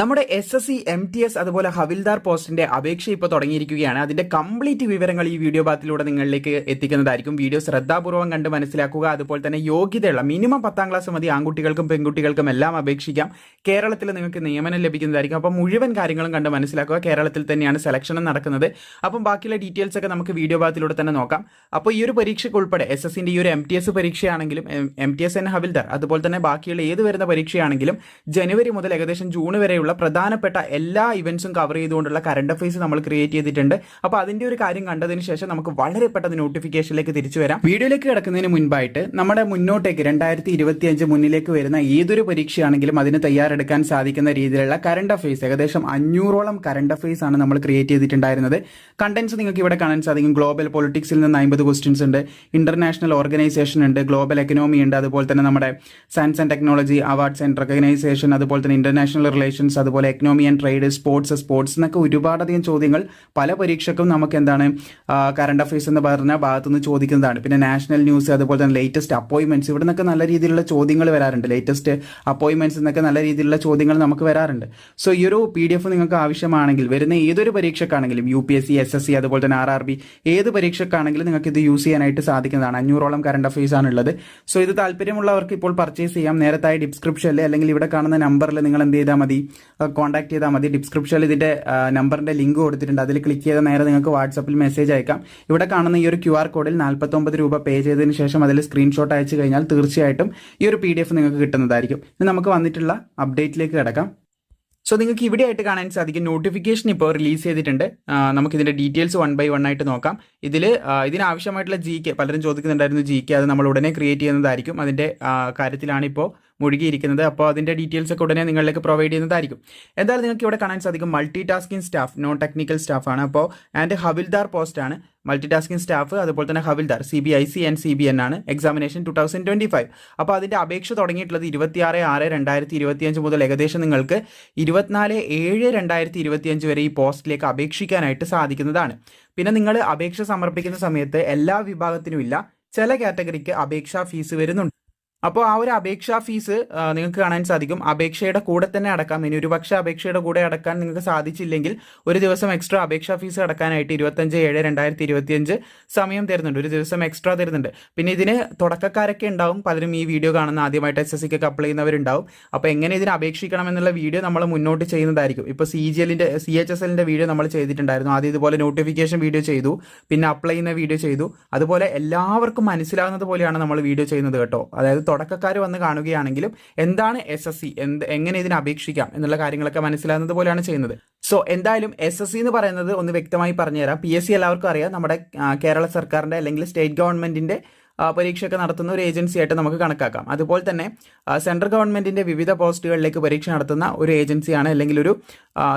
നമ്മുടെ S S C M T S അതുപോലെ ഹവിൽദാർ പോസ്റ്റിന്റെ അപേക്ഷ ഇപ്പോൾ തുടങ്ങിയിരിക്കുകയാണ്. അതിന്റെ കംപ്ലീറ്റ് വിവരങ്ങൾ ഈ വീഡിയോ ഭാഗത്തിലൂടെ നിങ്ങളിലേക്ക് എത്തിക്കുന്നതായിരിക്കും. വീഡിയോ ശ്രദ്ധാപൂർവം കണ്ട് മനസ്സിലാക്കുക. അതുപോലെ തന്നെ യോഗ്യതയുള്ള മിനിമം പത്താം ക്ലാസ് മതി. ആൺകുട്ടികൾക്കും പെൺകുട്ടികൾക്കും എല്ലാം അപേക്ഷിക്കാം. കേരളത്തിൽ നിങ്ങൾക്ക് നിയമനം ലഭിക്കുന്നതായിരിക്കും. അപ്പം മുഴുവൻ കാര്യങ്ങളും കണ്ട് മനസ്സിലാക്കുക. കേരളത്തിൽ തന്നെയാണ് സെലക്ഷനും നടക്കുന്നത്. അപ്പം ബാക്കിയുള്ള ഡീറ്റെയിൽസ് ഒക്കെ നമുക്ക് വീഡിയോ ഭാഗത്തിലൂടെ തന്നെ നോക്കാം. അപ്പോൾ ഈ ഒരു പരീക്ഷയ്ക്ക് ഉൾപ്പെടെ എസ് എസിന്റെ ഈ ഒരു M T S പരീക്ഷയാണെങ്കിലും M T S and havildar അതുപോലെ തന്നെ ബാക്കിയുള്ള ഏത് വരുന്ന പരീക്ഷയാണെങ്കിലും ജനുവരി മുതൽ ഏകദേശം ജൂൺ വരെയുള്ള പ്രധാനപ്പെട്ട എല്ലാ ഇവന്റ്സും കവർ ചെയ്തുകൊണ്ടുള്ള കറണ്ട് അഫയേഴ്സ് നമ്മൾ ക്രിയേറ്റ് ചെയ്തിട്ടുണ്ട്. അപ്പോൾ അതിന്റെ ഒരു കാര്യം കണ്ടതിന് ശേഷം നമുക്ക് വളരെ പെട്ടെന്ന് നോട്ടിഫിക്കേഷനിലേക്ക് തിരിച്ചു വരാം. വീഡിയോയിലേക്ക് കിടക്കുന്നതിന് മുൻപായിട്ട് നമ്മുടെ മുന്നോട്ടേക്ക് രണ്ടായിരത്തി ഇരുപത്തി അഞ്ച് മുന്നിലേക്ക് വരുന്ന ഏതൊരു പരീക്ഷയാണെങ്കിലും അതിന് തയ്യാറെടുക്കാൻ സാധിക്കുന്ന രീതിയിലുള്ള കറണ്ട് അഫയേഴ്സ് ഏകദേശം അഞ്ഞൂറോളം കറണ്ട് അഫയേഴ്സ് ആണ് നമ്മൾ ക്രിയേറ്റ് ചെയ്തിട്ടുണ്ടായിരുന്നത്. കണ്ടന്റ്സ് നിങ്ങൾക്ക് ഇവിടെ കാണാൻ സാധിക്കും. ഗ്ലോബൽ പൊളിറ്റിക്സിൽ നിന്ന് അമ്പത് ക്വസ്റ്റ്യൻസ് ഉണ്ട്. ഇന്റർനാഷണൽ ഓർഗനൈസേഷൻ ഉണ്ട്. ഗ്ലോബൽ എക്കണോമി ഉണ്ട്. അതുപോലെ തന്നെ നമ്മുടെ science and technology awards and recognition അതുപോലെ തന്നെ ഇന്റർനാഷണൽ റിലേഷൻസ് അതുപോലെ economy and trade sports sports എന്നൊക്കെ ഒരുപാടധികം ചോദ്യങ്ങൾ പല പരീക്ഷക്കും നമുക്ക് എന്താണ് കറണ്ട് അഫയേഴ്സ് എന്ന് പറഞ്ഞ ഭാഗത്തുനിന്ന് ചോദിക്കുന്നതാണ്. പിന്നെ നാഷണൽ ന്യൂസ് അതുപോലെ തന്നെ ലേറ്റസ്റ്റ് അപ്പോയിൻമെന്റ്സ് ഇവിടെ നിന്നൊക്കെ നല്ല രീതിയിലുള്ള ചോദ്യങ്ങൾ വരാറുണ്ട്. ലേറ്റസ്റ്റ് അപ്പോയിൻമെന്റ്സ് എന്നൊക്കെ നല്ല രീതിയിലുള്ള ചോദ്യങ്ങൾ നമുക്ക് വരാറുണ്ട്. സോ ഈ ഒരു പി ഡി എഫ് നിങ്ങൾക്ക് ആവശ്യമാണെങ്കിൽ വരുന്ന ഏതൊരു പരീക്ഷക്കാണെങ്കിലും U P S C S S C അതുപോലെ തന്നെ ആർ ആർ ബി ഏത് പരീക്ഷക്കാണെങ്കിലും നിങ്ങൾക്ക് ഇത് യൂസ് ചെയ്യാനായിട്ട് സാധിക്കുന്നതാണ്. അഞ്ഞൂറോളം കറണ്ട് അഫയേഴ്സ് ആണ് ഉള്ളത്. സോ ഇത് താല്പര്യമുള്ളവർക്ക് ഇപ്പോൾ പർച്ചേസ് ചെയ്യാം. നേരത്തായ ഡിസ്ക്രിപ്ഷനിൽ അല്ലെങ്കിൽ ഇവിടെ കാണുന്ന നമ്പറിൽ നിങ്ങൾ എന്ത് ചെയ്താൽ മതി? കോൺടാക്ട് ചെയ്താൽ മതി. ഡിസ്ക്രിപ്ഷനിൽ ഇതിന്റെ നമ്പറിന്റെ ലിങ്ക് കൊടുത്തിട്ടുണ്ട്. അതിൽ ക്ലിക്ക് ചെയ്താൽ നേരെ നിങ്ങൾക്ക് വാട്സപ്പിൽ മെസ്സേജ് അയക്കാം. ഇവിടെ കാണുന്ന ഈ ഒരു ക്യു ആർ കോഡിൽ നാൽപ്പത്തൊമ്പത് രൂപ പേ ചെയ്തതിന് ശേഷം അതിൽ സ്ക്രീൻഷോട്ട് അയച്ചു കഴിഞ്ഞാൽ തീർച്ചയായിട്ടും ഈ ഒരു പി ഡി എഫ് നിങ്ങൾക്ക് കിട്ടുന്നതായിരിക്കും. ഇനി നമുക്ക് വന്നിട്ടുള്ള അപ്ഡേറ്റിലേക്ക് കിടക്കാം. സോ നിങ്ങൾക്ക് ഇവിടെ ആയിട്ട് കാണാൻ സാധിക്കും. നോട്ടിഫിക്കേഷൻ ഇപ്പോൾ റിലീസ് ചെയ്തിട്ടുണ്ട്. നമുക്ക് ഇതിന്റെ ഡീറ്റെയിൽസ് വൺ ബൈ വൺ ആയിട്ട് നോക്കാം. ഇതിൽ ഇതിനാവശ്യമായിട്ടുള്ള ജി കെ പലരും ചോദിക്കുന്നുണ്ടായിരുന്നു ജി കെ അത് നമ്മൾ ഉടനെ ക്രിയേറ്റ് ചെയ്യുന്നതായിരിക്കും. അതിന്റെ കാര്യത്തിലാണ് ഇപ്പോൾ മുഴുകിയിരിക്കുന്നത്. അപ്പോൾ അതിന്റെ ഡീറ്റെയിൽസ് ഒക്കെ ഉടനെ നിങ്ങളിലേക്ക് പ്രൊവൈഡ് ചെയ്യുന്നതായിരിക്കും. എന്തായാലും നിങ്ങൾക്ക് ഇവിടെ കാണാൻ സാധിക്കും multi tasking staff non technical സ്റ്റാഫാണ് അപ്പോൾ ആൻഡ് ഹവിൽദാർ പോസ്റ്റാണ് മൾട്ടി ടാസ്കിംഗ് സ്റ്റാഫ് അതുപോലെ തന്നെ ഹവിൽദാർ C B I C and C B N ആണ്. Examination two thousand twenty five അപ്പോൾ അതിന്റെ അപേക്ഷ തുടങ്ങിയിട്ടുള്ളത് ഇരുപത്തിയാറ് ആറ് രണ്ടായിരത്തി ഇരുപത്തിയഞ്ച് മുതൽ ഏകദേശം നിങ്ങൾക്ക് ഇരുപത്തിനാല് ഏഴ് രണ്ടായിരത്തി ഇരുപത്തിയഞ്ച് വരെ ഈ പോസ്റ്റിലേക്ക് അപേക്ഷിക്കാനായിട്ട് സാധിക്കുന്നതാണ്. പിന്നെ നിങ്ങൾ അപേക്ഷ സമർപ്പിക്കുന്ന സമയത്ത് എല്ലാ വിഭാഗത്തിനും ഇല്ല ചില കാറ്റഗറിക്ക് അപേക്ഷാ ഫീസ് വരുന്നുണ്ട്. അപ്പോൾ ആ ഒരു അപേക്ഷാ ഫീസ് നിങ്ങൾക്ക് കാണാൻ സാധിക്കും. അപേക്ഷയുടെ കൂടെ തന്നെ അടക്കാം. ഇനി ഒരു പക്ഷേ അപേക്ഷയുടെ കൂടെ അടക്കാൻ നിങ്ങൾക്ക് സാധിച്ചില്ലെങ്കിൽ ഒരു ദിവസം എക്സ്ട്രാ അപേക്ഷാ ഫീസ് അടക്കാനായിട്ട് ഇരുപത്തഞ്ച് ഏഴ് രണ്ടായിരത്തി ഇരുപത്തിയഞ്ച് സമയം തരുന്നുണ്ട്. ഒരു ദിവസം എക്സ്ട്രാ തരുന്നുണ്ട്. പിന്നെ ഇതിന് തുടക്കക്കാരൊക്കെ ഉണ്ടാവും. പലരും ഈ വീഡിയോ കാണുന്ന ആദ്യമായിട്ട് എസ് എസ് സിക്കൊക്കെ അപ്ലൈ ചെയ്യുന്നവരുണ്ടാവും. അപ്പോൾ എങ്ങനെ ഇതിന് അപേക്ഷിക്കണം എന്നുള്ള വീഡിയോ നമ്മൾ മുന്നോട്ട് ചെയ്യുന്നതായിരിക്കും. ഇപ്പോൾ സി ജി എല്ലിന്റെ സി എച്ച് എസ് എല്ലിന്റെ വീഡിയോ നമ്മൾ ചെയ്തിട്ടുണ്ടായിരുന്നു. ആദ്യം ഇതുപോലെ നോട്ടിഫിക്കേഷൻ വീഡിയോ ചെയ്തു. പിന്നെ അപ്ലൈ ചെയ്യുന്ന വീഡിയോ ചെയ്തു. അതുപോലെ എല്ലാവർക്കും മനസ്സിലാകുന്നത് പോലെയാണ് നമ്മൾ വീഡിയോ ചെയ്യുന്നത് കേട്ടോ. അതായത് തുടക്കക്കാർ വന്ന് കാണുകയാണെങ്കിലും എന്താണ് എസ് എസ് സി എന്ത് എങ്ങനെ ഇതിനെ അപേക്ഷിക്കാം എന്നുള്ള കാര്യങ്ങളൊക്കെ മനസ്സിലാകുന്നത് പോലെയാണ് ചെയ്യുന്നത്. സോ എന്തായാലും എസ് എസ് സി എന്ന് പറയുന്നത് ഒന്ന് വ്യക്തമായി പറഞ്ഞുതരാം. പി എസ് സി എല്ലാവർക്കും അറിയാം. നമ്മുടെ കേരള സർക്കാരിന്റെ അല്ലെങ്കിൽ സ്റ്റേറ്റ് ഗവൺമെന്റിന്റെ പരീക്ഷയൊക്കെ നടത്തുന്ന ഒരു ഏജൻസി ആയിട്ട് നമുക്ക് കണക്കാക്കാം. അതുപോലെ തന്നെ സെൻട്രൽ ഗവൺമെന്റിന്റെ വിവിധ പോസ്റ്റുകളിലേക്ക് പരീക്ഷ നടത്തുന്ന ഒരു ഏജൻസിയാണ് അല്ലെങ്കിൽ ഒരു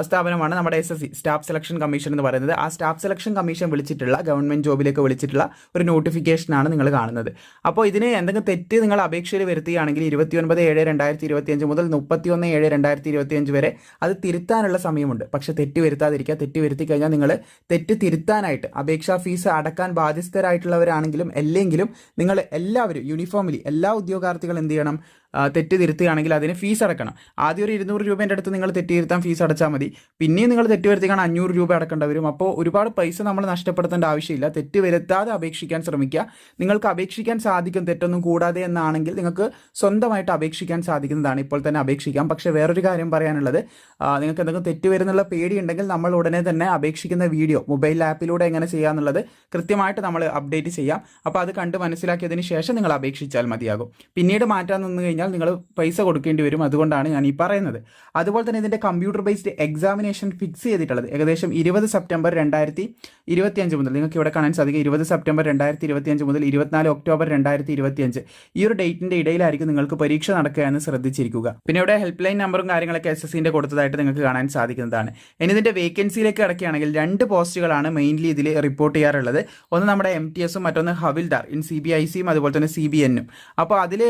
സ്ഥാപനമാണ് നമ്മുടെ S S C staff selection commission എന്ന് പറയുന്നത്. ആ സ്റ്റാഫ് സെലക്ഷൻ കമ്മീഷൻ വിളിച്ചിട്ടുള്ള ഗവൺമെന്റ് ജോബിലേക്ക് വിളിച്ചിട്ടുള്ള ഒരു നോട്ടിഫിക്കേഷനാണ് നിങ്ങൾ കാണുന്നത്. അപ്പോൾ ഇതിന് എന്തെങ്കിലും തെറ്റ് നിങ്ങൾ അപേക്ഷയിൽ വരുത്തുകയാണെങ്കിൽ ഇരുപത്തിയൊൻപത് ഏഴ് രണ്ടായിരത്തി ഇരുപത്തിയഞ്ച് മുതൽ മുപ്പത്തിയൊന്ന് ഏഴ് രണ്ടായിരത്തി ഇരുപത്തിയഞ്ച് വരെ അത് തിരുത്താനുള്ള സമയമുണ്ട്. പക്ഷേ തെറ്റ് വരുത്താതിരിക്കുക. തെറ്റ് വരുത്തി കഴിഞ്ഞാൽ നിങ്ങൾ തെറ്റ് തിരുത്താനായിട്ട് അപേക്ഷാ ഫീസ് അടക്കാൻ ബാധ്യസ്ഥരായിട്ടുള്ളവരാണെങ്കിലും അല്ലെങ്കിലും നിങ്ങൾ എല്ലാവരും യൂണിഫോമിലി എല്ലാ ഉദ്യോഗാർത്ഥികളും എന്ത് ചെയ്യണം? തെറ്റ് തിരുത്തുകയാണെങ്കിൽ അതിന് ഫീസ് അടക്കണം. ആദ്യം ഒരു ഇരുന്നൂറ് രൂപ എന്റെ അടുത്ത് നിങ്ങൾ തെറ്റ് തിരുത്താൻ ഫീസ് അടച്ചാൽ മതി. പിന്നെയും നിങ്ങൾ തെറ്റ് വരുത്തിക്കാൻ അഞ്ഞൂറ് രൂപ അടക്കേണ്ടി വരും. അപ്പോൾ ഒരുപാട് പൈസ നമ്മൾ നഷ്ടപ്പെടുത്തേണ്ട ആവശ്യമില്ല. തെറ്റ് വരുത്താതെ അപേക്ഷിക്കാൻ ശ്രമിക്കുക. നിങ്ങൾക്ക് അപേക്ഷിക്കാൻ സാധിക്കും. തെറ്റൊന്നും കൂടാതെ എന്നാണെങ്കിൽ നിങ്ങൾക്ക് സ്വന്തമായിട്ട് അപേക്ഷിക്കാൻ സാധിക്കുന്നതാണ്. ഇപ്പോൾ തന്നെ അപേക്ഷിക്കാം. പക്ഷേ വേറൊരു കാര്യം പറയാനുള്ളത്. നിങ്ങൾക്ക് എന്തെങ്കിലും തെറ്റ് വരുന്നുള്ള പേടിയുണ്ടെങ്കിൽ നമ്മൾ ഉടനെ തന്നെ അപേക്ഷിക്കുന്ന വീഡിയോ മൊബൈൽ ആപ്പിലൂടെ എങ്ങനെ ചെയ്യാമെന്നുള്ളത് കൃത്യമായിട്ട് നമ്മൾ അപ്ഡേറ്റ് ചെയ്യാം. അപ്പോൾ അത് കണ്ട് മനസ്സിലാക്കിയതിന് ശേഷം നിങ്ങൾ അപേക്ഷിച്ചാൽ മതിയാകും. പിന്നീട് മാറ്റാൻ നിന്ന് കഴിഞ്ഞാൽ നിങ്ങൾ പൈസ കൊടുക്കേണ്ടി വരും. അതുകൊണ്ടാണ് ഞാൻ ഈ പറയുന്നത്. അതുപോലെ തന്നെ ഇതിന്റെ കമ്പ്യൂട്ടർ ബേസ്ഡ് എക്സാമിനേഷൻ ഫിക്സ് ചെയ്തിട്ടുള്ളത്. ഏകദേശം ഇരുപത് സെപ്റ്റംബർ രണ്ടായിരത്തി ഇരുപത്തിയഞ്ച് മുതൽ നിങ്ങൾക്ക് ഇവിടെ കാണാൻ സാധിക്കും. ഇരുപത് സെപ്റ്റംബർ രണ്ടായിരത്തി ഇരുപത്തിയഞ്ച് മുതൽ ഇരുപത്തിനാല് ഒക്ടോബർ രണ്ടായിരത്തി ഇരുപത്തിയഞ്ച് ഈ ഒരു ഡേറ്റിന്റെ ഇടയിലായിരിക്കും നിങ്ങൾക്ക് പരീക്ഷ നടക്കുക എന്ന് ശ്രദ്ധിച്ചിരിക്കുക. പിന്നെ ഇവിടെ ഹെൽപ്പ് ലൈൻ നമ്പറും കാര്യങ്ങളൊക്കെ എസ് എസ്സിന്റെ കൊടുത്തതായിട്ട് നിങ്ങൾക്ക് കാണാൻ സാധിക്കുന്നതാണ്. ഇനി ഇതിന്റെ വേക്കൻസിയിലേക്ക് കിടക്കുകയാണെങ്കിൽ രണ്ട് പോസ്റ്റുകളാണ് മെയിൻലി ഇതിൽ റിപ്പോർട്ട് ചെയ്യാറുള്ളത്. ഒന്ന് നമ്മുടെ എം ടി എസും മറ്റൊന്ന് ഹവിൽദാർ ഇൻ സി ബി ഐ സിയും അതുപോലെ തന്നെ സി ബി എന്നും അപ്പോൾ അതിൽ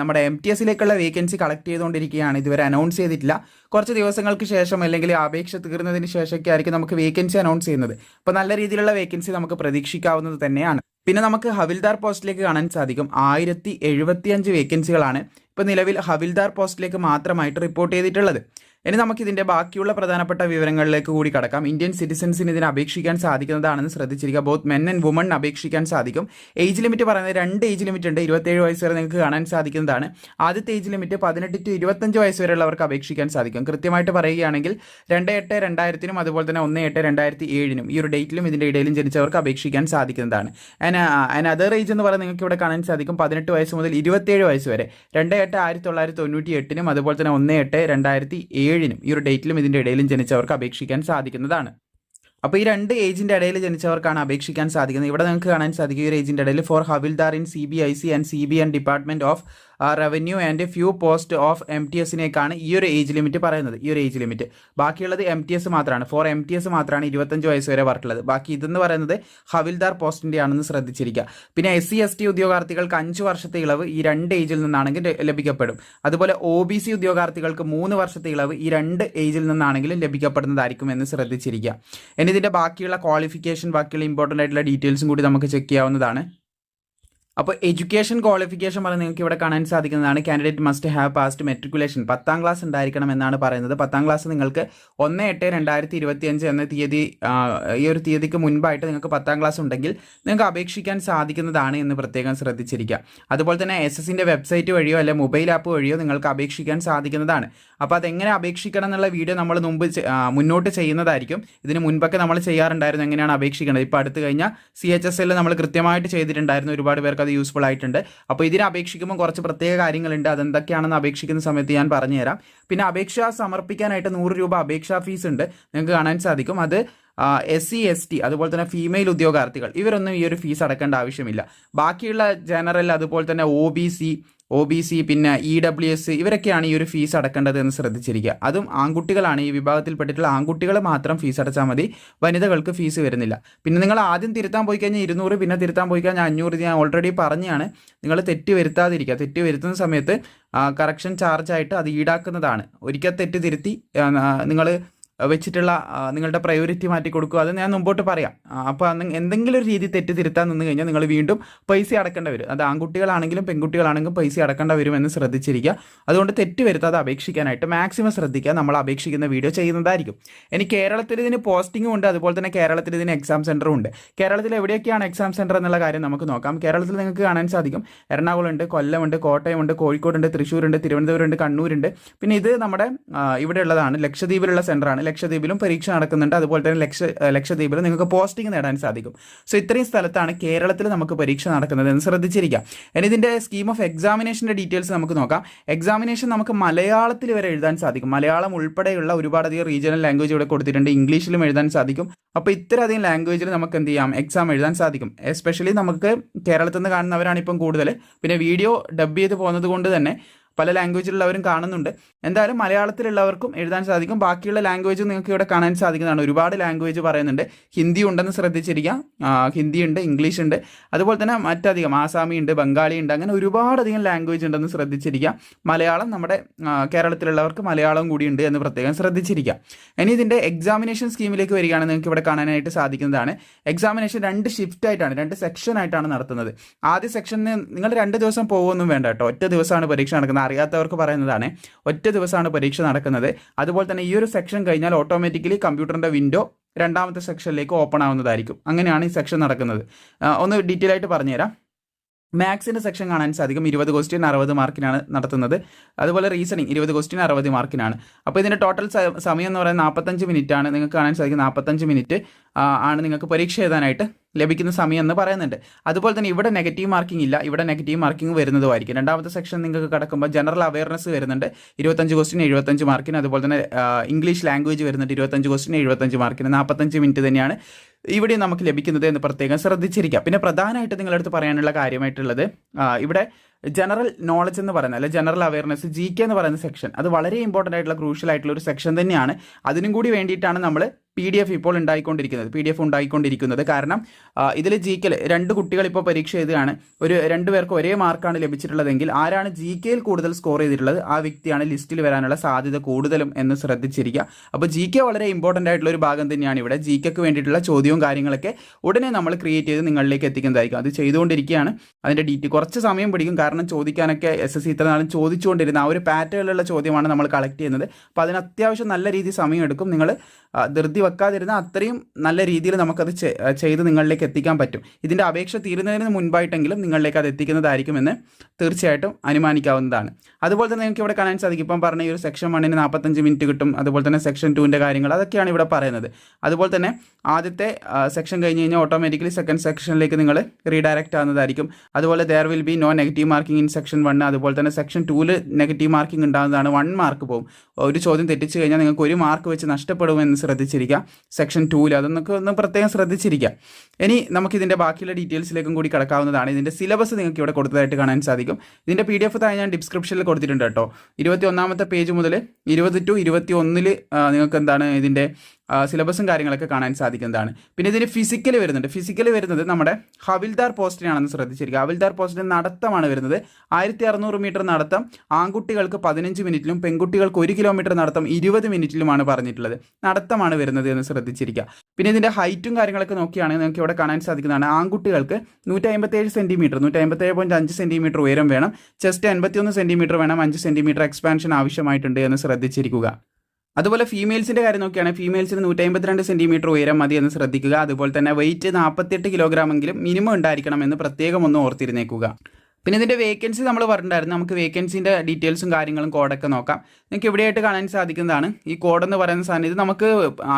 നമ്മുടെ എം ടി എസിലേക്കുള്ള വേക്കൻസി കളക്ട് ചെയ്തുകൊണ്ടിരിക്കുകയാണ്. ഇതുവരെ അനൗൺസ് ചെയ്തിട്ടില്ല. കുറച്ച് ദിവസങ്ങൾക്ക് ശേഷം അല്ലെങ്കിൽ അപേക്ഷ തീർന്നതിന് ശേഷമൊക്കെ ആയിരിക്കും നമുക്ക് വേക്കൻസി അനൗൺസ് ചെയ്യുന്നത്. അപ്പോൾ നല്ല രീതിയിലുള്ള വേക്കൻസി നമുക്ക് പ്രതീക്ഷിക്കാവുന്നത് തന്നെയാണ്. പിന്നെ നമുക്ക് ഹവിൽദാർ പോസ്റ്റിലേക്ക് കാണാൻ സാധിക്കും. ആയിരത്തി എഴുപത്തിയഞ്ച് വേക്കൻസികളാണ് ഇപ്പോൾ നിലവിൽ ഹവിൽദാർ പോസ്റ്റിലേക്ക് മാത്രമായിട്ട് റിപ്പോർട്ട് ചെയ്തിട്ടുള്ളത്. ഇനി നമുക്ക് ഇതിന്റെ ബാക്കിയുള്ള പ്രധാനപ്പെട്ട വിവരങ്ങളിലേക്ക് കൂടി കടക്കാം. ഇന്ത്യൻ സിറ്റിസൺസിന് ഇതിന് അപേക്ഷിക്കാൻ സാധിക്കുന്നതാണെന്ന് ശ്രദ്ധിച്ചിരിക്കുക. ബോത്ത് മെൻ ആൻഡ് വുമൺ അപേക്ഷിക്കാൻ സാധിക്കും. ഏജ് ലിമിറ്റ് പറയുന്നത് രണ്ട് ഏജ് ലിമിറ്റ് ഉണ്ട്. ഇരുപത്തേഴ് വയസ്സ് വരെ നിങ്ങൾക്ക് കാണാൻ സാധിക്കുന്നതാണ്. ആദ്യത്തെ ഏജ് ലിമിറ്റ് പതിനെട്ട് ടു ഇരുപത്തഞ്ച് വയസ്സ് വരെയുള്ളവർക്ക് അപേക്ഷിക്കാൻ സാധിക്കും. കൃത്യമായിട്ട് പറയുകയാണെങ്കിൽ രണ്ട് എട്ട് രണ്ടായിരത്തിനും അതുപോലെ തന്നെ ഒന്ന് എട്ട് രണ്ടായിരത്തി ഏഴിനും ഈ ഒരു ഡേറ്റിലും ഇതിന്റെ ഇടയിലും ജനിച്ചവർക്ക് അപേക്ഷിക്കാൻ സാധിക്കുന്നതാണ്. ആൻഡ് അതർ ഏജ് എന്ന് പറയുന്നത് നിങ്ങൾക്ക് ഇവിടെ കാണാൻ സാധിക്കും. പതിനെട്ട് വയസ്സ് മുതൽ ഇരുപത്തേഴ് വയസ്സ് വരെ. രണ്ട് എട്ട് ആയിരത്തി തൊള്ളായിരത്തി തൊണ്ണൂറ്റി എട്ടിനും അതുപോലെ തന്നെ ഒന്ന് എട്ട് രണ്ടായിരത്തി ഏഴിനും ഈ ഒരു ഡേറ്റിലും ഇതിന്റെ ഇടയിലും ജനിച്ചവർക്ക് അപേക്ഷിക്കാൻ സാധിക്കുന്നതാണ്. അപ്പോൾ ഈ രണ്ട് ഏജിന്റെ ഇടയിൽ ജനിച്ചവർക്കാണ് അപേക്ഷിക്കാൻ സാധിക്കുന്നത്. ഇവിടെ നിങ്ങൾക്ക് കാണാൻ സാധിക്കും ഈ ഒരു ഏജിന്റെ ഇടയിൽ for havildar in C B I C and C B N department of revenue and few post of M T എസിനേക്കാണ് ഈ ഒരു ഏജ് ലിമിറ്റ് പറയുന്നത്. ഈ ഒരു ഏജ് ലിമിറ്റ് ബാക്കിയുള്ളത് എം ടി എസ് മാത്രമാണ്. ഫോർ എം ടി എസ് മാത്രമാണ് ഇരുപത്തഞ്ച് വയസ്സ് വരെ വർക്കുള്ളത്. ബാക്കി ഇതെന്ന് പറയുന്നത് ഹവിൽദാർ പോസ്റ്റിന്റെ ആണെന്ന് ശ്രദ്ധിച്ചിരിക്കുക. പിന്നെ എസ് സി എസ് ടി ഉദ്യോഗാർത്ഥികൾക്ക് അഞ്ച് വർഷത്തെ ഇളവ് ഈ രണ്ട് ഏജിൽ നിന്നാണെങ്കിൽ ലഭിക്കപ്പെടും. അതുപോലെ ഒ ബി സി ഉദ്യോഗാർത്ഥികൾക്ക് മൂന്ന് വർഷത്തെ ഇളവ് ഈ രണ്ട് ഏജിൽ നിന്നാണെങ്കിലും ലഭിക്കപ്പെടുന്നതായിരിക്കും എന്ന് ശ്രദ്ധിച്ചിരിക്കുക. ഇനി ഇതിന്റെ ബാക്കിയുള്ള ക്വാളിഫിക്കേഷൻ ബാക്കിയുള്ള ഇമ്പോർട്ടന്റ് ആയിട്ടുള്ള ഡീറ്റെയിൽസും കൂടി നമുക്ക് ചെക്ക് ചെയ്യാവുന്നതാണ്. അപ്പോൾ എഡ്യൂക്കേഷൻ ക്വാളിഫിക്കേഷൻ പറഞ്ഞ് നിങ്ങൾക്ക് ഇവിടെ കാണാൻ സാധിക്കുന്നതാണ് candidate must have passed matriculation പത്താം ക്ലാസ് ഉണ്ടായിരിക്കണം എന്നാണ് പറയുന്നത്. പത്താം ക്ലാസ് നിങ്ങൾക്ക് ഒന്ന് എട്ട് രണ്ടായിരത്തി ഇരുപത്തി അഞ്ച് എന്ന തീയതി ഈ ഒരു തീയതിക്ക് മുൻപായിട്ട് നിങ്ങൾക്ക് പത്താം ക്ലാസ് ഉണ്ടെങ്കിൽ നിങ്ങൾക്ക് അപേക്ഷിക്കാൻ സാധിക്കുന്നതാണ് എന്ന് പ്രത്യേകം ശ്രദ്ധിച്ചിരിക്കുക. അതുപോലെ തന്നെ എസ് എസിന്റെ വെബ്സൈറ്റ് വഴിയോ അല്ലെ മൊബൈൽ ആപ്പ് വഴിയോ നിങ്ങൾക്ക് അപേക്ഷിക്കാൻ സാധിക്കുന്നതാണ്. അപ്പോൾ അതെങ്ങനെ അപേക്ഷിക്കണം എന്നുള്ള വീഡിയോ നമ്മൾ മുമ്പ് മുന്നോട്ട് ചെയ്യുന്നതായിരിക്കും. ഇതിന് മുൻപൊക്കെ നമ്മൾ ചെയ്യാറുണ്ടായിരുന്നു എങ്ങനെയാണ് അപേക്ഷിക്കേണ്ടത് ഇപ്പോൾ അടുത്ത് കഴിഞ്ഞാൽ സി എച്ച് എസ് എൽ നമ്മൾ കൃത്യമായിട്ട് ചെയ്തിട്ടുണ്ടായിരുന്നു. ഒരുപാട് പേർക്ക് അത് യൂസ്ഫുൾ ആയിട്ടുണ്ട്. അപ്പോൾ ഇതിനെ അപേക്ഷിക്കുമ്പോൾ കുറച്ച് പ്രത്യേക കാര്യങ്ങളുണ്ട്. അതെന്തൊക്കെയാണെന്ന് അപേക്ഷിക്കുന്ന സമയത്ത് ഞാൻ പറഞ്ഞുതരാം. പിന്നെ അപേക്ഷ സമർപ്പിക്കാനായിട്ട് നൂറ് രൂപ അപേക്ഷാ ഫീസ് ഉണ്ട്. നിങ്ങൾക്ക് കാണാൻ സാധിക്കും. അത് എസ് സി എസ് ടി അതുപോലെ തന്നെ ഫീമെയിൽ ഉദ്യോഗാർത്ഥികൾ. ഇവരൊന്നും ഈ ഒരു ഫീസ് അടക്കേണ്ട ആവശ്യമില്ല. ബാക്കിയുള്ള ജനറൽ അതുപോലെ തന്നെ O B C O B C പിന്നെ ഇ ഡബ്ല്യു എസ് ഇവരൊക്കെയാണ് ഈ ഒരു ഫീസ് അടക്കേണ്ടത് എന്ന് ശ്രദ്ധിച്ചിരിക്കുക. അതും ആൺകുട്ടികളാണ് ഈ വിഭാഗത്തിൽപ്പെട്ടിട്ടുള്ള ആൺകുട്ടികൾ മാത്രം ഫീസ് അടച്ചാൽ മതി. വനിതകൾക്ക് ഫീസ് വരുന്നില്ല. പിന്നെ നിങ്ങൾ ആദ്യം തിരുത്താൻ പോയി കഴിഞ്ഞാൽ ഇരുന്നൂറ് പിന്നെ തിരുത്താൻ പോയി കഴിഞ്ഞാൽ അഞ്ഞൂറ് ഞാൻ ഓൾറെഡി പറഞ്ഞാണ്. നിങ്ങൾ തെറ്റ് വരുത്താതിരിക്കുക. തെറ്റ് വരുത്തുന്ന സമയത്ത് കറക്ഷൻ ചാർജായിട്ട് അത് ഈടാക്കുന്നതാണ്. ഒരിക്കൽ തെറ്റ് തിരുത്തി നിങ്ങൾ വെച്ചിട്ടുള്ള നിങ്ങളുടെ പ്രയോറിറ്റി മാറ്റി കൊടുക്കുക. അത് ഞാൻ മുമ്പോട്ട് പറയാം. അപ്പോൾ എന്തെങ്കിലും ഒരു രീതി തെറ്റ് തിരുത്താൻ നിന്ന് കഴിഞ്ഞാൽ നിങ്ങൾ വീണ്ടും പൈസ അടക്കേണ്ടി വരും. അത് ആൺകുട്ടികളാണെങ്കിലും പെൺകുട്ടികളാണെങ്കിലും പൈസ അടക്കേണ്ടി വരുമെന്ന് ശ്രദ്ധിച്ചിരിക്കുക. അതുകൊണ്ട് തെറ്റ് വരുത്താതെ അപേക്ഷിക്കാനായിട്ട് മാക്സിമം ശ്രദ്ധിക്കുക. നമ്മൾ അപേക്ഷിക്കുന്ന വീഡിയോ ചെയ്യുന്നതായിരിക്കും. ഇനി കേരളത്തിൽ ഇതിന് പോസ്റ്റിംഗും ഉണ്ട്. അതുപോലെ തന്നെ കേരളത്തിൽ ഇതിന് എക്സാം സെന്ററും ഉണ്ട്. കേരളത്തിൽ എവിടെയൊക്കെയാണ് എക്സാം സെന്റർ എന്നുള്ള കാര്യം നമുക്ക് നോക്കാം. കേരളത്തിൽ നിങ്ങൾക്ക് കാണാൻ സാധിക്കും. എറണാകുളം ഉണ്ട് കൊല്ലമുണ്ട് കോട്ടയമുണ്ട് കോഴിക്കോടുണ്ട് തൃശ്ശൂരുണ്ട് തിരുവനന്തപുരമുണ്ട് കണ്ണൂരുണ്ട്. പിന്നെ ഇത് നമ്മുടെ ഇവിടെയുള്ളതാണ്. ലക്ഷദ്വീപിലുള്ള സെന്ററാണ് ലക്ഷദ്വീപിലും പരീക്ഷ നടക്കുന്നുണ്ട്. അതുപോലെ തന്നെ ലക്ഷ ലക്ഷദ്വീപിലും നിങ്ങൾക്ക് പോസ്റ്റിംഗ് നേടാൻ സാധിക്കും. സോ ഇത്രയും സ്ഥലത്താണ് കേരളത്തിൽ നമുക്ക് പരീക്ഷ നടക്കുന്നത് എന്ന് ശ്രദ്ധിച്ചിരിക്കാം. ഇനി ഇതിന്റെ സ്കീം ഓഫ് എക്സാമിനേഷന്റെ ഡീറ്റെയിൽസ് നമുക്ക് നോക്കാം. എക്സാമിനേഷൻ നമുക്ക് മലയാളത്തിൽ വരെ എഴുതാൻ സാധിക്കും. മലയാളം ഉൾപ്പെടെയുള്ള ഒരുപാടധികം റീജിയണൽ ലാംഗ്വേജ് ഇവിടെ കൊടുത്തിട്ടുണ്ട്. ഇംഗ്ലീഷിലും എഴുതാൻ സാധിക്കും. അപ്പോൾ ഇത്രയധികം ലാംഗ്വേജിൽ നമുക്ക് എന്ത് ചെയ്യാം? എക്സാം എഴുതാൻ സാധിക്കും. എസ്പെഷ്യലി നമുക്ക് കേരളത്തിൽ നിന്ന് കാണുന്നവരാണ് ഇപ്പം കൂടുതൽ പിന്നെ വീഡിയോ ഡബ് ചെയ്ത് പോകുന്നത് കൊണ്ട് തന്നെ പല ലാംഗ്വേജിലുള്ളവരും കാണുന്നുണ്ട്. എന്തായാലും മലയാളത്തിലുള്ളവർക്കും എഴുതാൻ സാധിക്കും. ബാക്കിയുള്ള ലാംഗ്വേജ് നിങ്ങൾക്ക് ഇവിടെ കാണാൻ സാധിക്കുന്നതാണ്. ഒരുപാട് ലാംഗ്വേജ് പറയുന്നുണ്ട്. ഹിന്ദി ഉണ്ടെന്ന് ശ്രദ്ധിച്ചിരിക്കാം ഹിന്ദി ഉണ്ട് ഇംഗ്ലീഷ് ഉണ്ട്. അതുപോലെ തന്നെ മറ്റധികം ആസാമി ഉണ്ട് ബംഗാളി ഉണ്ട് അങ്ങനെ ഒരുപാടധികം ലാംഗ്വേജ് ഉണ്ടെന്ന് ശ്രദ്ധിച്ചിരിക്കാം മലയാളം നമ്മുടെ കേരളത്തിലുള്ളവർക്ക് മലയാളം കൂടി ഉണ്ട് എന്ന് പ്രത്യേകം ശ്രദ്ധിച്ചിരിക്കാം ഇനി ഇതിന്റെ എക്സാമിനേഷൻ സ്കീമിലേക്ക് വരികയാണെങ്കിൽ നിങ്ങൾക്ക് ഇവിടെ കാണാനായിട്ട് സാധിക്കുന്നതാണ്. എക്സാമിനേഷൻ രണ്ട് ഷിഫ്റ്റ് ആയിട്ടാണ് രണ്ട് സെക്ഷൻ ആയിട്ടാണ് നടത്തുന്നത്. ആദ്യ സെക്ഷനിൽ നിങ്ങൾ രണ്ട് ദിവസം പോകുമൊന്നും വേണ്ട കേട്ടോ. ഒറ്റ ദിവസമാണ് പരീക്ഷ നടക്കുന്നത്. അറിയാത്തവർക്ക് പറയുന്നതാണ് ഒറ്റ ദിവസമാണ് പരീക്ഷ നടക്കുന്നത്. അതുപോലെ തന്നെ ഈ ഒരു സെക്ഷൻ കഴിഞ്ഞാൽ ഓട്ടോമാറ്റിക്കലി കമ്പ്യൂട്ടറിന്റെ വിൻഡോ രണ്ടാമത്തെ സെക്ഷനിലേക്ക് ഓപ്പൺ ആവുന്നതായിരിക്കും. അങ്ങനെയാണ് ഈ സെക്ഷൻ നടക്കുന്നത്. ഒന്ന് ഡീറ്റെയിൽ ആയിട്ട് പറഞ്ഞുതരാം. മാത്സിന്റെ സെക്ഷൻ കാണാൻ സാധിക്കും. ഇരുപത് ക്വസ്റ്റ്യൻ അറുപത് മാർക്കിനാണ് നടത്തുന്നത്. അതുപോലെ റീസണിങ് ഇരുപത് ക്വസ്റ്റ്യൻ അറുപത് മാർക്കിനാണ് അപ്പോൾ ഇതിന്റെ ടോട്ടൽ സമയം എന്ന് പറയുന്നത് നാൽപ്പത്തഞ്ച് ആണ്. നിങ്ങൾക്ക് കാണാൻ സാധിക്കും നാൽപ്പത്തഞ്ച് മിനിറ്റ് ആണ് നിങ്ങൾക്ക് പരീക്ഷ എഴുതാനായിട്ട് ലഭിക്കുന്ന സമയം എന്ന് പറയുന്നുണ്ട്. അതുപോലെ തന്നെ ഇവിടെ നെഗറ്റീവ് മാർക്കിംഗ് ഇല്ല. ഇവിടെ നെഗറ്റീവ് മാർക്കിംഗ് വരുന്നതുമായിരിക്കും രണ്ടാമത്തെ സെക്ഷൻ നിങ്ങൾക്ക് കടക്കുമ്പോൾ ജനറൽ അവയർനെസ് വരുന്നുണ്ട്. ഇരുപത്തഞ്ച് ക്വസ്റ്റിന് എഴുപത്തഞ്ച് മാർക്കിന് അതുപോലെ തന്നെ ഇംഗ്ലീഷ് ലാംഗ്വേജ് വരുന്നുണ്ട്. ഇരുപത്തഞ്ച് ക്വസ്റ്റിന് എഴുപത്തഞ്ച് മാർക്കിന് നാൽപ്പത്തഞ്ച് മിനിറ്റ് തന്നെയാണ് ഇവിടെ നമുക്ക് ലഭിക്കുന്നത് എന്ന് പ്രത്യേകം ശ്രദ്ധിച്ചിരിക്കുക പിന്നെ പ്രധാനമായിട്ട് നിങ്ങളടുത്ത് പറയാനുള്ള കാര്യമായിട്ടുള്ളത് ഇവിടെ ജനറൽ നോളജ് എന്ന് പറയുന്നത് അല്ലെ ജനറൽ അവയർനെസ് ജി കെ എന്ന് പറയുന്ന സെക്ഷൻ അത് വളരെ ഇമ്പോർട്ടന്റ് ആയിട്ടുള്ള ക്രൂഷ്യൽ ആയിട്ടുള്ള ഒരു സെക്ഷൻ തന്നെയാണ്. അതിനും കൂടി വേണ്ടിയിട്ടാണ് നമ്മൾ പി ഡി എഫ് ഇപ്പോൾ ഉണ്ടായിക്കൊണ്ടിരിക്കുന്നത് പി ഡി എഫ് ഉണ്ടായിക്കൊണ്ടിരിക്കുന്നത്. കാരണം ഇതിൽ ജി കെയിൽ രണ്ട് കുട്ടികൾ ഇപ്പോൾ പരീക്ഷ എഴുതുകയാണ്. ഒരു രണ്ട് പേർക്ക് ഒരേ മാർക്കാണ് ലഭിച്ചിട്ടുള്ളതെങ്കിൽ ആരാണ് ജി കെയിൽ കൂടുതൽ സ്കോർ ചെയ്തിട്ടുള്ളത് ആ വ്യക്തിയാണ് ലിസ്റ്റിൽ വരാനുള്ള സാധ്യത കൂടുതലും എന്ന് ശ്രദ്ധിച്ചിരിക്കുക. അപ്പോൾ ജി കെ വളരെ ഇമ്പോർട്ടന്റ് ആയിട്ടുള്ള ഒരു ഭാഗം തന്നെയാണ് ഇവിടെ. ജി കെക്ക് വേണ്ടിയിട്ടുള്ള ചോദ്യവും കാര്യങ്ങളൊക്കെ ഉടനെ നമ്മൾ ക്രിയേറ്റ് ചെയ്ത് നിങ്ങളിലേക്ക് എത്തിക്കുന്നതായിരിക്കും. അത് ചെയ്തുകൊണ്ടിരിക്കുകയാണ്. അതിന്റെ ഡീറ്റെയിൽ കുറച്ച് സമയം പിടിക്കും. കാരണം ചോദിക്കാനൊക്കെ എസ് എസ് സി ഇത്ര നാളും ചോദിച്ചുകൊണ്ടിരുന്ന ആ ഒരു പാറ്റേണിലുള്ള ചോദ്യമാണ് നമ്മൾ കളക്ട് ചെയ്യുന്നത്. അപ്പോൾ അതിന് അത്യാവശ്യം നല്ല രീതിയിൽ സമയം എടുക്കും. നിങ്ങൾ ധൃതി വെക്കാതിരുന്ന അത്രയും നല്ല രീതിയിൽ നമുക്കത് ചെയ്ത് നിങ്ങളിലേക്ക് എത്തിക്കാൻ പറ്റും. ഇതിന്റെ അപേക്ഷ തീരുന്നതിന് മുൻപായിട്ടെങ്കിലും നിങ്ങളിലേക്ക് അത് എത്തിക്കുന്നതായിരിക്കുമെന്ന് തീർച്ചയായിട്ടും അനുമാനിക്കാവുന്നതാണ്. അതുപോലെ തന്നെ നിങ്ങൾക്ക് ഇവിടെ കാണാൻ സാധിക്കും. ഇപ്പം പറഞ്ഞ ഈ ഒരു സെക്ഷൻ വണ്ണിന് നാൽപ്പത്തഞ്ച് മിനിറ്റ് കിട്ടും. അതുപോലെ തന്നെ സെക്ഷൻ ടുവിന്റെ കാര്യങ്ങൾ അതൊക്കെയാണ് ഇവിടെ പറയുന്നത്. അതുപോലെ തന്നെ ആദ്യത്തെ സെക്ഷൻ കഴിഞ്ഞ് കഴിഞ്ഞാൽ ഓട്ടോമാറ്റിക്കലി സെക്കൻഡ് സെക്ഷനിലേക്ക് നിങ്ങൾ റീഡയറക്റ്റ് ആവുന്നതായിരിക്കും. അതുപോലെ there will be no negative marking in section one അതുപോലെ തന്നെ സെക്ഷൻ ടൂവിൽ നെഗറ്റീവ് മാർക്കിംഗ് ഉണ്ടാകുന്നതാണ് വൺ മാർക്ക് പോകും. ഒരു ചോദ്യം തെറ്റിച്ച് കഴിഞ്ഞാൽ നിങ്ങൾക്ക് ഒരു മാർക്ക് വെച്ച് നഷ്ടപ്പെടുമെന്ന് ശ്രദ്ധിച്ചിരിക്കുക സെക്ഷൻ ടൂവിൽ അതൊന്നൊക്കെ ഒന്ന് പ്രത്യേകം ശ്രദ്ധിച്ചിരിക്കുക. ഇനി നമുക്ക് ഇതിന്റെ ബാക്കിയുള്ള ഡീറ്റെയിൽസിലേക്കും കൂടി കിടക്കാവുന്നതാണ്. ഇതിന്റെ സിലബസ് നിങ്ങൾക്ക് ഇവിടെ കൊടുത്തതായിട്ട് കാണാൻ സാധിക്കും. ഇതിന്റെ പി ഡി എഫ് താഴെ ഞാൻ ഡിസ്ക്രിപ്ഷനിൽ കൊടുത്തിട്ടുണ്ട് കേട്ടോ. ഇരുപത്തി ഒന്നാമത്തെ പേജ് മുതൽ ഇരുപത് ടു ഇരുപത്തി ഒന്നിൽ നിങ്ങൾക്ക് എന്താണ് ഇതിന്റെ സിലബസും കാര്യങ്ങളൊക്കെ കാണാൻ സാധിക്കുന്നതാണ്. പിന്നെ ഇതിന് ഫിസിക്കൽ വരുന്നുണ്ട്. ഫിസിക്കൽ വരുന്നത് നമ്മുടെ ഹവിൽദാർ പോസ്റ്റിനാണെന്ന് ശ്രദ്ധിച്ചിരിക്കുക. ഹവിൽദാർ പോസ്റ്റിന് നടത്തമാണ് വരുന്നത്. ആയിരത്തി അറുന്നൂറ് മീറ്റർ നടത്തം ആൺകുട്ടികൾക്ക് പതിനഞ്ച് മിനിറ്റിലും പെൺകുട്ടികൾക്ക് ഒരു കിലോമീറ്റർ നടത്തം ഇരുപത് മിനിറ്റിലുമാണ് പറഞ്ഞിട്ടുള്ളത്. നടത്തമാണ് വരുന്നത് എന്ന് ശ്രദ്ധിച്ചിരിക്കുക. പിന്നെ ഇതിന്റെ ഹൈറ്റും കാര്യങ്ങളൊക്കെ നോക്കിയാണെങ്കിൽ നമുക്ക് ഇവിടെ കാണാൻ സാധിക്കുന്നതാണ്. ആൺകുട്ടികൾക്ക് നൂറ്റി അമ്പത്തേഴ് സെന്റിമീറ്റർ നൂറ്റി അമ്പത്തേഴ് പോയിന്റ് അഞ്ച് സെന്റിമീറ്റർ ഉയരം വേണം. ചെസ്റ്റ് എൺപത്തിയൊന്ന് സെന്റിമീറ്റർ വേണം. അഞ്ച് സെന്റിമീറ്റർ എക്സ്പാൻഷൻ ആവശ്യമായിട്ടുണ്ട് എന്ന് ശ്രദ്ധിച്ചിരിക്കുക. അതുപോലെ ഫീമെയിൽസിന്റെ കാര്യം നോക്കുകയാണെങ്കിൽ ഫീമെയിൽസിന് നൂറ്റി അമ്പത്തിരണ്ട് സെന്റിമീറ്റർ ഉയരം മതി എന്ന് ശ്രദ്ധിക്കുക. അതുപോലെ തന്നെ വെയിറ്റ് നാൽപ്പത്തെട്ട് കിലോഗ്രാമെങ്കിലും മിനിമം ഉണ്ടായിരിക്കണം എന്ന് പ്രത്യേകം ഒന്ന് ഓർത്തിരുന്നേക്കുക. പിന്നെ ഇതിന്റെ വേക്കൻസി നമ്മൾ പറഞ്ഞിട്ടുണ്ടായിരുന്നു. നമുക്ക് വേക്കൻസിന്റെ ഡീറ്റെയിൽസും കാര്യങ്ങളും കോഡൊക്കെ നോക്കാം. നിങ്ങൾക്ക് ഇവിടെയായിട്ട് കാണാൻ സാധിക്കുന്നതാണ്. ഈ കോഡ് എന്ന് പറയുന്ന സാധനം ഇത് നമുക്ക്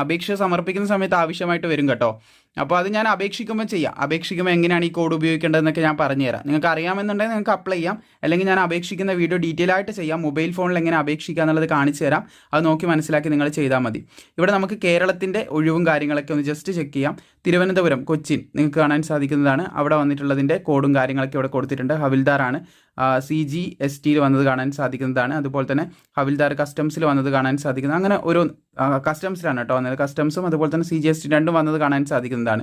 അപേക്ഷ സമർപ്പിക്കുന്ന സമയത്ത് ആവശ്യമായിട്ട് വരും കേട്ടോ. അപ്പോൾ അത് ഞാൻ അപേക്ഷിക്കുമ്പോൾ ചെയ്യാം. അപേക്ഷിക്കുമ്പോൾ എങ്ങനെയാണ് ഈ കോഡ് ഉപയോഗിക്കേണ്ടതെന്നൊക്കെ ഞാൻ പറഞ്ഞുതരാം. നിങ്ങൾക്ക് അറിയാമെന്നുണ്ടെങ്കിൽ നിങ്ങൾക്ക് അപ്ലൈ ചെയ്യാം. അല്ലെങ്കിൽ ഞാൻ അപേക്ഷിക്കുന്ന വീഡിയോ ഡീറ്റെയിൽ ആയിട്ട് ചെയ്യാം. മൊബൈൽ ഫോണിൽ എങ്ങനെ അപേക്ഷിക്കുക എന്നുള്ളത് കാണിച്ചു തരാം. അത് നോക്കി മനസ്സിലാക്കി നിങ്ങൾ ചെയ്താൽ മതി. ഇവിടെ നമുക്ക് കേരളത്തിന്റെ ഒഴിവും കാര്യങ്ങളൊക്കെ ഒന്ന് ജസ്റ്റ് ചെക്ക് ചെയ്യാം. തിരുവനന്തപുരം കൊച്ചിൻ നിങ്ങൾക്ക് കാണാൻ സാധിക്കുന്നതാണ്. അവിടെ വന്നിട്ടുള്ളതിന്റെ കോഡും കാര്യങ്ങളൊക്കെ ഇവിടെ കൊടുത്തിട്ടുണ്ട്. ഹവിൽദാറാണ് സി ജി എസ് ടിയിൽ വന്നത് കാണാൻ സാധിക്കുന്നതാണ്. അതുപോലെ തന്നെ ഹവിൽദാർ കസ്റ്റംസിൽ വന്നത് കാണാൻ സാധിക്കുന്നത് അങ്ങനെ ഒരു കസ്റ്റംസിലാണ് കേട്ടോ വന്നത്. കസ്റ്റംസും അതുപോലെ തന്നെ സി ജി എസ് ടി രണ്ടും വന്നത് കാണാൻ സാധിക്കുന്നതാണ്.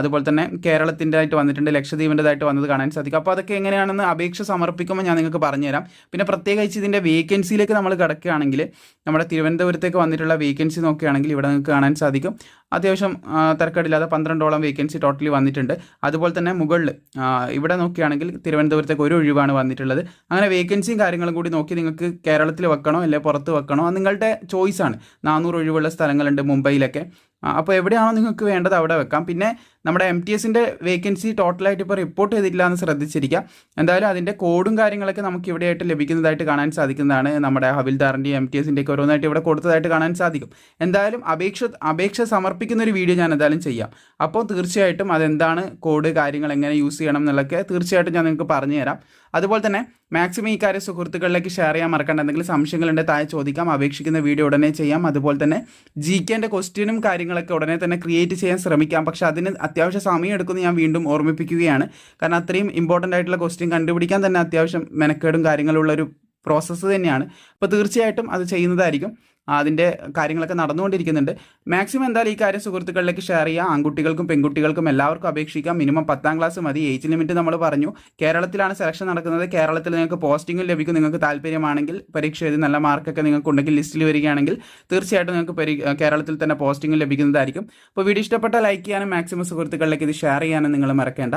അതുപോലെ തന്നെ കേരളത്തിന്റെ ആയിട്ട് വന്നിട്ടുണ്ട് ലക്ഷദ്വീപിന്റെതായിട്ട് വന്നത് കാണാൻ സാധിക്കും. അപ്പോൾ അതൊക്കെ എങ്ങനെയാണെന്ന് അപേക്ഷ സമർപ്പിക്കുമ്പോൾ ഞാൻ നിങ്ങൾക്ക് പറഞ്ഞുതരാം. പിന്നെ പ്രത്യേകിച്ച് ഇതിന്റെ വേക്കൻസിയിലേക്ക് നമ്മൾ കിടക്കുകയാണെങ്കിൽ നമ്മുടെ തിരുവനന്തപുരത്തേക്ക് വന്നിട്ടുള്ള വേക്കൻസി നോക്കുകയാണെങ്കിൽ ഇവിടെ നിങ്ങൾക്ക് കാണാൻ സാധിക്കും. അത്യാവശ്യം തിരക്കടില്ലാതെ പന്ത്രണ്ടോളം വേക്കൻസി ടോട്ടലി വന്നിട്ടുണ്ട്. അതുപോലെ തന്നെ മുകളിൽ ഇവിടെ നോക്കുകയാണെങ്കിൽ തിരുവനന്തപുരത്തേക്ക് ഒരു ഒഴിവാണ് വന്നിട്ടുള്ളത്. അങ്ങനെ വേക്കൻസിയും കാര്യങ്ങളും കൂടി നോക്കി നിങ്ങൾക്ക് കേരളത്തിൽ വെക്കണോ അല്ലെങ്കിൽ പുറത്ത് വെക്കണോ നിങ്ങളുടെ ചോയ്സാണ് നാനൂറ് ഒഴിവുള്ള സ്ഥലങ്ങളുണ്ട് മുംബൈയിലൊക്കെ. അപ്പോൾ എവിടെയാണോ നിങ്ങൾക്ക് വേണ്ടത് അവിടെ വെക്കാം. പിന്നെ നമ്മുടെ എം ടി എസിന്റെ വേക്കൻസി ടോട്ടലായിട്ട് ഇപ്പോൾ റിപ്പോർട്ട് ചെയ്തിട്ടില്ല എന്ന് ശ്രദ്ധിച്ചിരിക്കുക എന്തായാലും അതിന്റെ കോഡും കാര്യങ്ങളൊക്കെ നമുക്ക് ഇവിടെയായിട്ട് ലഭിക്കുന്നതായിട്ട് കാണാൻ സാധിക്കുന്നതാണ്. നമ്മുടെ ഹവിൽദാറിന്റെയും എം ടി എസിന്റെയൊക്കെ ഓരോന്നായിട്ട് ഇവിടെ കൊടുത്തതായിട്ട് കാണാൻ സാധിക്കും. എന്തായാലും അപേക്ഷ അപേക്ഷ സമർപ്പിക്കുന്ന ഒരു വീഡിയോ ഞാൻ എന്തായാലും ചെയ്യാം. അപ്പോൾ തീർച്ചയായിട്ടും അതെന്താണ് കോഡ് കാര്യങ്ങൾ എങ്ങനെ യൂസ് ചെയ്യണം എന്നുള്ളതൊക്കെ തീർച്ചയായിട്ടും ഞാൻ നിങ്ങൾക്ക് പറഞ്ഞു തരാം. അതുപോലെ തന്നെ മാക്സിമം ഈ കാര്യം സുഹൃത്തുക്കളിലേക്ക് ഷെയർ ചെയ്യാൻ മറക്കേണ്ട. എന്തെങ്കിലും സംശയങ്ങളുണ്ടെങ്കിൽ താഴെ ചോദിക്കാം. അപേക്ഷിക്കുന്ന വീഡിയോ ഉടനെ ചെയ്യാം. അതുപോലെ തന്നെ ജി കെന്റെ ക്വസ്റ്റ്യനും കാര്യങ്ങളൊക്കെ ഉടനെ തന്നെ ക്രിയേറ്റ് ചെയ്യാൻ ശ്രമിക്കാം. പക്ഷെ അതിന് അത്യാവശ്യം സമയം എടുക്കുമെന്ന് ഞാൻ വീണ്ടും ഓർമ്മിപ്പിക്കുകയാണ്. കാരണം അത്രയും ഇമ്പോർട്ടന്റ് ആയിട്ടുള്ള ക്വസ്റ്റ്യൻ കണ്ടുപിടിക്കാൻ തന്നെ അത്യാവശ്യം മെനക്കേടും കാര്യങ്ങളുള്ള ഒരു പ്രോസസ്സ് തന്നെയാണ്. അപ്പോൾ തീർച്ചയായിട്ടും അത് ചെയ്യുന്നതായിരിക്കും. അതിന്റെ കാര്യങ്ങളൊക്കെ നടന്നുകൊണ്ടിരിക്കുന്നുണ്ട്. മാക്സിമം എന്തായാലും ഈ കാര്യം സുഹൃത്തുക്കളിലേക്ക് ഷെയർ ചെയ്യുക ആൺകുട്ടികൾക്കും പെൺകുട്ടികൾക്കും എല്ലാവർക്കും അപേക്ഷിക്കാം. മിനിമം പത്താം ക്ലാസ് മതി. ഏജ് ലിമിറ്റ് നമ്മൾ പറഞ്ഞു. കേരളത്തിലാണ് സെലക്ഷൻ നടക്കുന്നത്. കേരളത്തിൽ നിങ്ങൾക്ക് പോസ്റ്റിംഗും ലഭിക്കും. നിങ്ങൾക്ക് താല്പര്യമാണെങ്കിൽ പരീക്ഷ എഴുതി നല്ല മാർക്കൊക്കെ നിങ്ങൾക്ക് ഉണ്ടെങ്കിൽ ലിസ്റ്റിൽ വരികയാണെങ്കിൽ തീർച്ചയായിട്ടും നിങ്ങൾക്ക് പരി കേരളത്തിൽ തന്നെ പോസ്റ്റിംഗും ലഭിക്കുന്നതായിരിക്കും. അപ്പോൾ വീഡിയോ ഇഷ്ടപ്പെട്ട ലൈക്ക് ചെയ്യാനും മാക്സിമം സുഹൃത്തുക്കളിലേക്ക് ഇത് ഷെയർ ചെയ്യാനും നിങ്ങൾ മറക്കേണ്ട.